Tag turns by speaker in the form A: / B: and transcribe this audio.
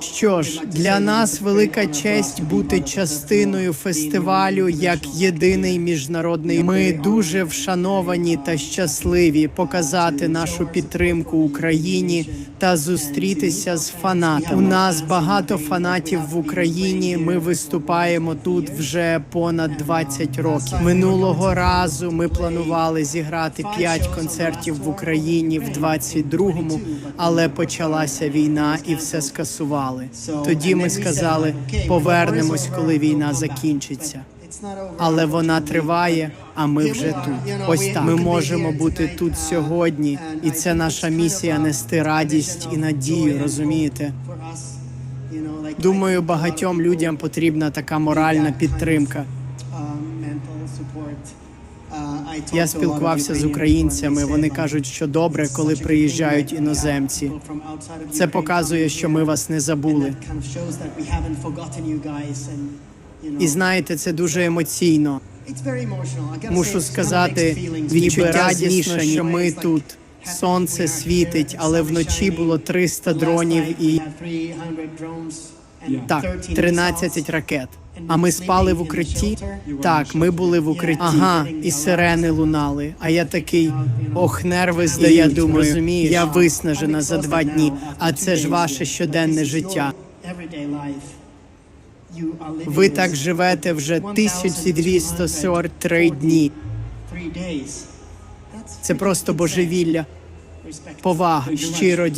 A: Що ж, для нас велика честь бути частиною фестивалю як єдиний міжнародний. Ми дуже вшановані та щасливі показати нашу підтримку Україні та зустрітися з фанатами. У нас багато фанатів в Україні. Ми виступаємо тут вже понад 20 років. Минулого разу ми планували зіграти 5 концертів в Україні в 22-му, але почалася війна і все скасували. Тоді ми сказали, повернемось, коли війна закінчиться. Але вона триває, а ми вже тут. Ось так. Ми можемо бути тут сьогодні, і це наша місія нести радість і надію. Розумієте? Думаю, багатьом людям потрібна така моральна підтримка. Я спілкувався з українцями. Вони кажуть, що добре, коли приїжджають іноземці. Це показує, що ми вас не забули. І знаєте, це дуже емоційно. Мушу сказати, відчуття радісно, що ми тут. Сонце світить, але вночі було 300 дронів і так, 13 ракет. А ми спали в укритті? Так, ми були в укритті. Ага, і сирени лунали. А я такий ох, нерви. Я думаю, розумієш, я виснажена за два дні. А це ж ваше щоденне життя. Ви так живете вже 1243 дні. Це просто божевілля. Повага, щиро